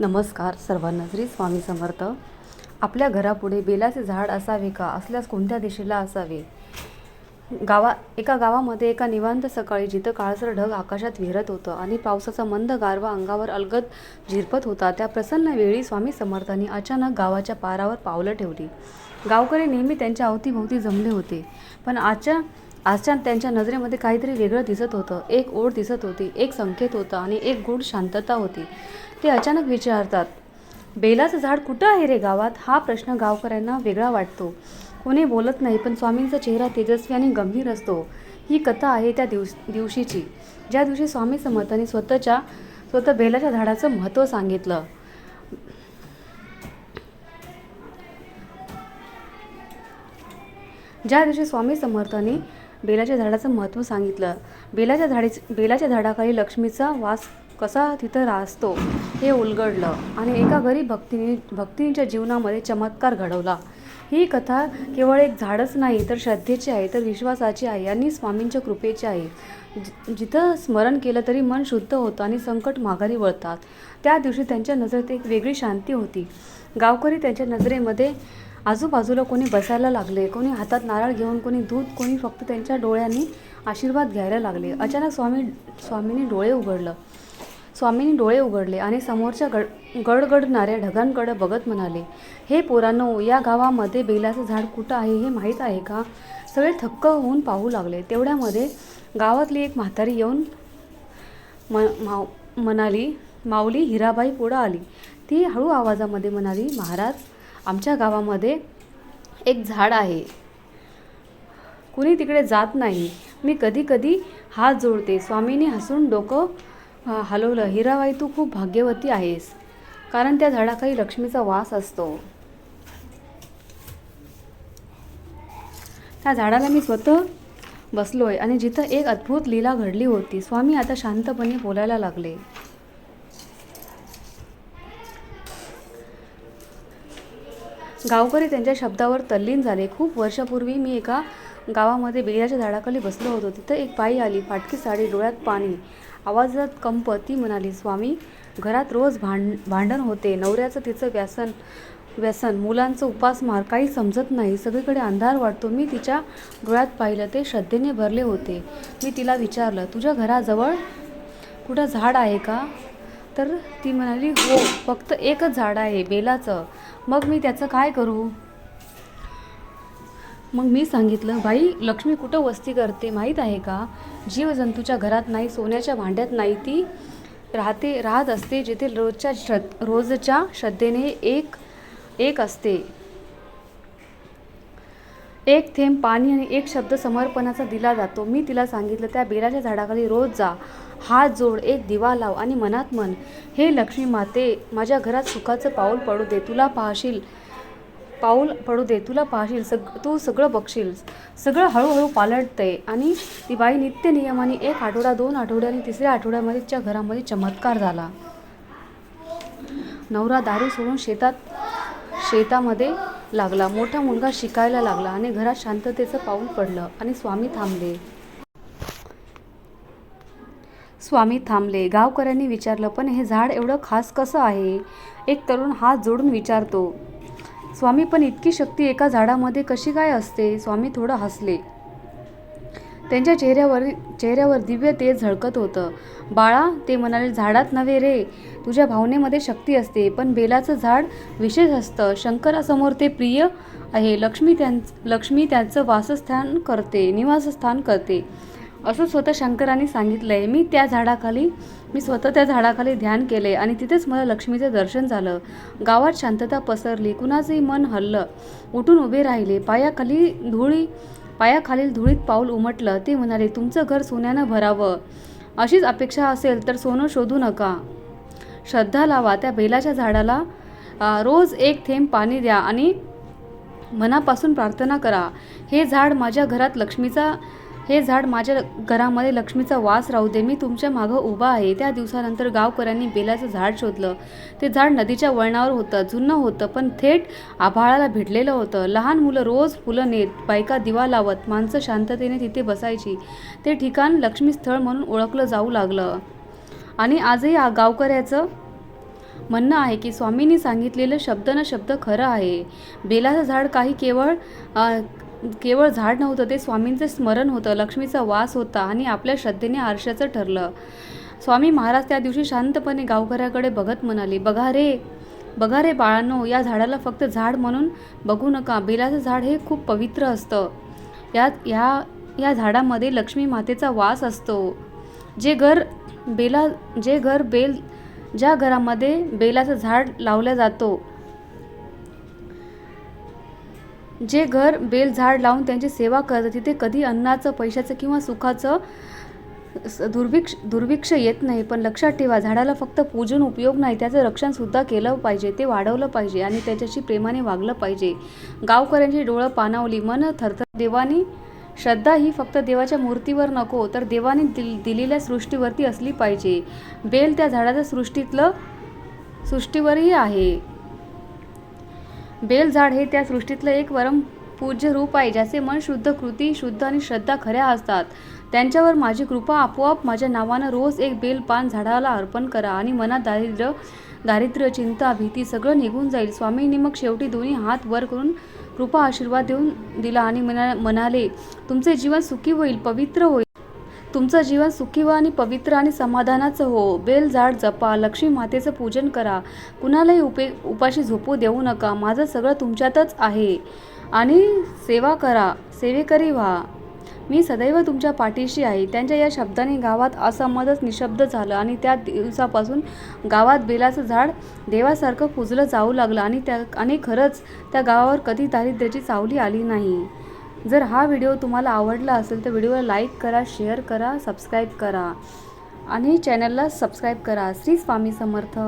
नमस्कार सर्वांना श्री स्वामी समर्थ. आपल्या घरापुढे बेलाचे झाड असावे का? असल्यास कोणत्या दिशेला असावे? गावा एका गावामध्ये एका निवांत सकाळी जिथं काळसर ढग आकाशात विहरत होतं आणि पावसाचा मंद गारवा अंगावर अलगद झिरपत होता त्या प्रसन्न वेळी स्वामी समर्थांनी अचानक गावाच्या पारावर पावलं ठेवली. गावकरी नेहमी त्यांच्या अवतीभोवती जमले होते पण आजच्या आजच्या त्यांच्या नजरेमध्ये काहीतरी वेगळं दिसत होतं. एक ओढ दिसत होती एक संकेत होता आणि एक गूढ शांतता होती. ते अचानक विचारतात बेलाचं झाड कुठं आहे रे गावात? हा प्रश्न गावकऱ्यांना वेगळा वाटतो. कोणी बोलत नाही पण स्वामींचा चेहरा तेजस्वी आणि गंभीर असतो. ही कथा आहे त्या दिवस दिवशीची. ज्या दिवशी स्वामी समर्थांनी स्वतःच्या स्वतः बेलाच्या झाडाचं महत्त्व सांगितलं. ज्या दिवशी स्वामी समर्थांनी बेलाच्या झाडाचं महत्त्व सांगितलं. बेलाच्या झाडी बेलाच्या झाडाखाली लक्ष्मीचा वास कसा तिथं राहतो हे उलगडलं आणि एका घरी भक्तीने भक्तींच्या जीवनामध्ये चमत्कार घडवला. ही कथा केवळ एक झाडच नाही तर श्रद्धेची आहे तर विश्वासाची आहे आणि स्वामींच्या कृपेची आहे. जि- जिथं स्मरण केलं तरी मन शुद्ध होतं आणि संकट माघारी वळतात. त्या दिवशी त्यांच्या नजरेत एक वेगळी शांती होती. गावकरी त्यांच्या नजरेमध्ये आजूबाजूला कोणी बसायला लागले कोणी हातात नारळ घेऊन कोणी दूध कोणी फक्त त्यांच्या डोळ्यांनी आशीर्वाद घ्यायला लागले. अचानक स्वामी स्वामींनी डोळे उघडलं. स्वामींनी डोळे उघडले आणि समोरच्या गड गडगडणाऱ्या ढगांकडे बघत म्हणाले हे पोरांनो या गावामध्ये बेलाचं झाड कुठं आहे हे माहीत आहे का? सगळे थक्क होऊन पाहू लागले. तेवढ्यामध्ये गावातली एक म्हातारी येऊन म माव म्हणाली माऊली हिराबाई पुढं आली. ती हळू आवाजामध्ये म्हणाली महाराज आमच्या गावामध्ये एक झाड आहे. कुणी तिकडे जात नाही. मी कधी कधी हात जोडते. स्वामींनी हसून डोकं हलवलं. हिराबाई तू खूप भाग्यवती आहेस. कारण त्या झाडाखाली लक्ष्मीचा वास असतो. त्या झाडाला मी स्वतः बसलोय आणि जिथं एक अद्भुत लीला घडली होती स्वामी आता शांतपणे बोलायला लागले. गावकरी त्यांच्या शब्दावर तल्लीन झाले. खूप वर्षापूर्वी मी एका गावामध्ये बेलाच्या झाडाखाली बसलो होतो. तिथं एक बाई आली फाटकी साडी डोळ्यात पाणी आवाजात कंप ती म्हणाली स्वामी घरात रोज भांड भांडण होते. नवऱ्याचं तिचं व्यसन व्यसन मुलांचं उपासमार काही समजत नाही. सगळीकडे अंधार वाटतो. मी तिच्या डोळ्यात पाहिलं. ते श्रद्धेने भरले होते. मी तिला विचारलं तुझ्या घराजवळ कुठं झाड आहे का? तर ती म्हणाली हो फक्त एकच झाड आहे बेलाचं. मग मी त्याचं काय करू? मग मी सांगितलं बाई लक्ष्मी कुठं वस्ती करते माहीत आहे का? जीवजंतूच्या घरात नाही सोन्याच्या भांड्यात नाही ती राहते राहत असते जिथे रोजच्या श्रद्ध रोजच्या श्रद्धेने एक एक असते. एक थेंब पाणी आणि एक शब्द समर्पणाचा दिला जातो. मी तिला सांगितलं त्या बेलाच्या झाडाखाली रोज जा. हात जोड एक दिवा लाव आणि मनात मन हे लक्ष्मी माते माझ्या घरात सुखाचं पाऊल पडू दे तुला पाहशील पाऊल पडू दे तुला पाहशील सग तू सगळं बघशील. सगळं हळूहळू पालटतंय आणि ती बाई नित्य नियमाने एक आठवडा दोन आठवड्याने तिसऱ्या आठवड्यामध्ये तिच्या घरामध्ये चमत्कार झाला. नवरा दारू सोडून शेतात शेतामध्ये लागला. मोठा मुलगा शिकायला लागला आणि घरात शांततेचं पाऊल पडलं आणि स्वामी थांबले. स्वामी थांबले. गावकऱ्यांनी विचारलं पण हे झाड एवढं खास कसं आहे? एक तरुण हात जोडून विचारतो. स्वामी पण इतकी शक्ती एका झाडामध्ये कशी काय असते? स्वामी थोडं हसले. त्यांच्या चेहऱ्यावर चेहऱ्यावर दिव्य तेज झळकत होतं. बाळा ते म्हणाले झाडात नव्हे रे. तुझ्या भावनेमध्ये शक्ती असते पण बेलाचं झाड विशेष असतं. शंकरासमोर ते प्रिय आहे. लक्ष्मी त्यां लक्ष्मी त्याचं वासस्थान करते निवासस्थान करते. असं स्वतः शंकरांनी सांगितलंय. मी त्या झाडाखाली मी स्वतः त्या झाडाखाली ध्यान केले आणि तिथेच मला लक्ष्मीचं दर्शन झालं. गावात शांतता पसरली. कुणाचंही मन हल्लं. उठून उभे राहिले. पायाखाली धुळी पायाखालील धुळीत पाऊल उमटलं ते म्हणाले तुमचं घर सोन्यानं भरावं. अशीच अपेक्षा असेल तर सोनं शोधू नका. श्रद्धा लावा त्या बेलाच्या झाडाला रोज एक थेंब पाणी द्या आणि मनापासून प्रार्थना करा. हे झाड माझ्या घरात लक्ष्मीचा हे झाड माझ्या घरामध्ये लक्ष्मीचा वास राहू दे मी तुमच्या मागं उभा आहे. त्या दिवसानंतर गावकऱ्यांनी बेलाचं झाड शोधलं. ते झाड नदीच्या वळणावर होतं जुनं होतं पण थेट आभाळाला भिडलेलं होतं. लहान मुलं रोज फुलं नेत बायका दिवा लावत माणसं शांततेने तिथे बसायची. ते ठिकाण लक्ष्मी स्थळ म्हणून ओळखलं जाऊ लागलं. आणि आजही आ गावकऱ्याचं म्हणणं आहे की स्वामींनी सांगितलेलं शब्द न शब्द खरं आहे. बेलाचं झाड काही केवळ केवळ झाड नव्हतं ते स्वामींचं स्मरण होतं लक्ष्मीचा वास होता आणि आपल्या श्रद्धेने आरशाचं ठरलं. स्वामी महाराज त्या दिवशी शांतपणे गावकऱ्याकडे बघत म्हणाले बघा रे बघा रे बाळांनो या झाडाला फक्त झाड म्हणून बघू नका. बेलाचं झाड हे खूप पवित्र असतं. यात या या झाडामध्ये लक्ष्मी मातेचा वास असतो. जे घर बेला जे घर बेल ज्या घरामध्ये बेलाचं झाड लावलं जातो जे घर बेल झाड लावून त्यांची सेवा करतं तिथे कधी अन्नाचं पैशाचं किंवा सुखाचं स- दुर्भिक्ष दुर्भिक्ष येत नाही. पण लक्षात ठेवा झाडाला फक्त पूजून उपयोग नाही त्याचं रक्षणसुद्धा केलं पाहिजे ते वाढवलं पाहिजे आणि त्याच्याशी प्रेमाने वागलं पाहिजे. गावकऱ्यांची डोळं पानावली मन थरथर देवानी श्रद्धा ही फक्त देवाच्या मूर्तीवर नको तर देवाने दिल दिलेल्या सृष्टीवरती असली पाहिजे. बेल त्या झाडाचं सृष्टीतलं सृष्टीवरही आहे. बेल झाड हे त्या सृष्टीतलं एक परम पूज्य रूप आहे ज्याचे मन शुद्ध कृती शुद्ध आणि श्रद्धा खऱ्या असतात. त्यांच्यावर माझी कृपा आपोआप माझ्या नावानं रोज एक बेल पान झाडाला अर्पण करा आणि मनात दारिद्र्य दारिद्र्य चिंता भीती सगळं निघून जाईल. स्वामींनी मग शेवटी दोन्ही हात वर करून कृपा आशीर्वाद देऊन दिला आणि मना म्हणाले तुमचे जीवन सुखी होईल पवित्र होईल. तुमचं जीवन सुखी व आणि पवित्र आणि समाधानाचं हो. बेल झाड जपा लक्ष्मी मातेचं पूजन करा. कुणालाही उपे उपाशी झोपू देऊ नका. माझं सगळं तुमच्यातच आहे. आणि सेवा करा. सेवेकरी व्हा. मी सदैव तुमच्या पाठीशी आहे. त्यांच्या या शब्दाने गावात असमतच निशब्द झालं आणि त्या दिवसापासून गावात बेलाचं झाड देवासारखं पुजलं जाऊ लागलं आणि त्या आणि खरंच त्या गावावर कधी दारिद्र्याची सावली आली नाही. जर हा व्हिडिओ तुम्हाला आवडला असेल तर व्हिडिओला लाईक करा शेअर करा सबस्क्राईब करा. आणि चॅनलला सबस्क्राईब करा. श्री स्वामी समर्थ.